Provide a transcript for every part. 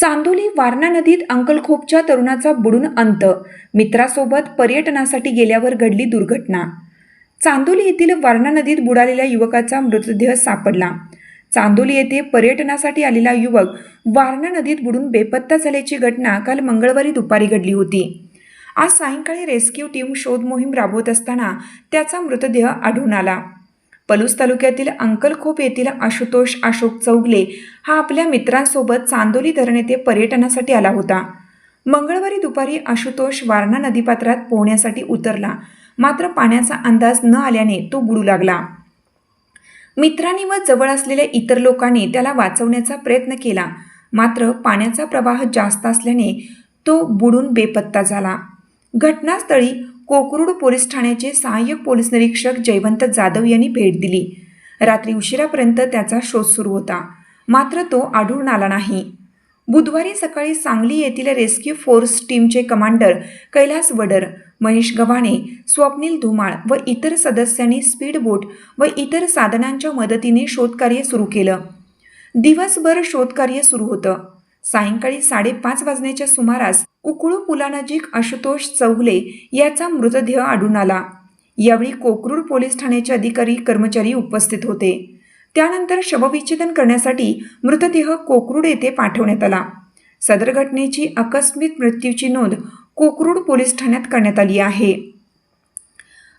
चांदोली वारणा नदीत अंकलखोपच्या तरुणाचा बुडून अंत. मित्रासोबत पर्यटनासाठी गेल्यावर घडली दुर्घटना. चांदोली येथील वारणा नदीत बुडालेल्या युवकाचा मृतदेह सापडला. चांदोली येथे पर्यटनासाठी आलेला युवक वारणा नदीत बुडून बेपत्ता झाल्याची घटना काल मंगळवारी दुपारी घडली होती. आज सायंकाळी रेस्क्यू टीम शोध मोहीम राबवत असताना त्याचा मृतदेह आढळून आला. पलूस तालुक्यातील अंकलखोप येथील आशुतोष अशोक चौगले हा आपल्या मित्रांसोबत चांदोली धरण येथे पर्यटनासाठी आला होता. मंगळवारी दुपारी आशुतोष वारणा नदीपात्रात पोहण्यासाठी उतरला. मात्र पाण्याचा अंदाज न आल्याने तो बुडू लागला. मित्रांनी व जवळ असलेल्या इतर लोकांनी त्याला वाचवण्याचा प्रयत्न केला. मात्र पाण्याचा प्रवाह जास्त असल्याने तो बुडून बेपत्ता झाला. घटनास्थळी कोकरूड पोलीस ठाण्याचे सहाय्यक पोलीस निरीक्षक जयवंत जाधव यांनी भेट दिली. रात्री उशिरापर्यंत त्याचा शोध सुरू होता. मात्र तो आढळून आला नाही. बुधवारी सकाळी सांगली येथील रेस्क्यू फोर्स टीमचे कमांडर कैलास वडर महेश गव्हाणे स्वप्नील धुमाळ व इतर सदस्यांनी स्पीड बोट व इतर साधनांच्या मदतीने शोधकार्य सुरू केलं. दिवसभर शोधकार्य सुरू होतं. सायंकाळी साडेपाच वाजण्याच्या सुमारास उकळू पुलानजीक आशुतोष चौगले याचा मृतदेह आढळून आला. यावेळी कोकरूड पोलीस ठाण्याचे अधिकारी कर्मचारी उपस्थित होते. त्यानंतर शवविच्छेदन करण्यासाठी मृतदेह कोकरूड येथे पाठवण्यात आला. सदर घटनेची आकस्मिक मृत्यूची नोंद कोकरूड पोलीस ठाण्यात करण्यात आली आहे.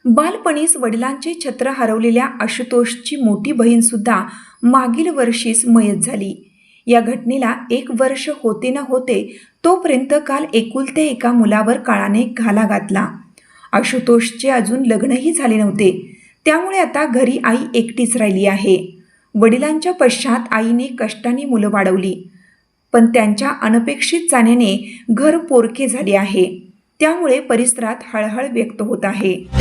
बालपणीस वडिलांचे छत्र हरवलेल्या आशुतोषची मोठी बहीण सुद्धा मागील वर्षीच मयत झाली. या घटनेला एक वर्ष होते न होते तोपर्यंत काल एकुलते एका मुलावर काळाने घाला घातला. आशुतोषचे अजून लग्नही झाले नव्हते. त्यामुळे आता घरी आई एकटीच राहिली आहे. वडिलांच्या पश्चात आईने कष्टाने मुलं वाढवली. पण त्यांच्या अनपेक्षित जाण्याने घर पोरके झाले आहे. त्यामुळे परिसरात हळहळ व्यक्त होत आहे.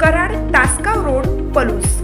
Karad Tasgaon road Palus.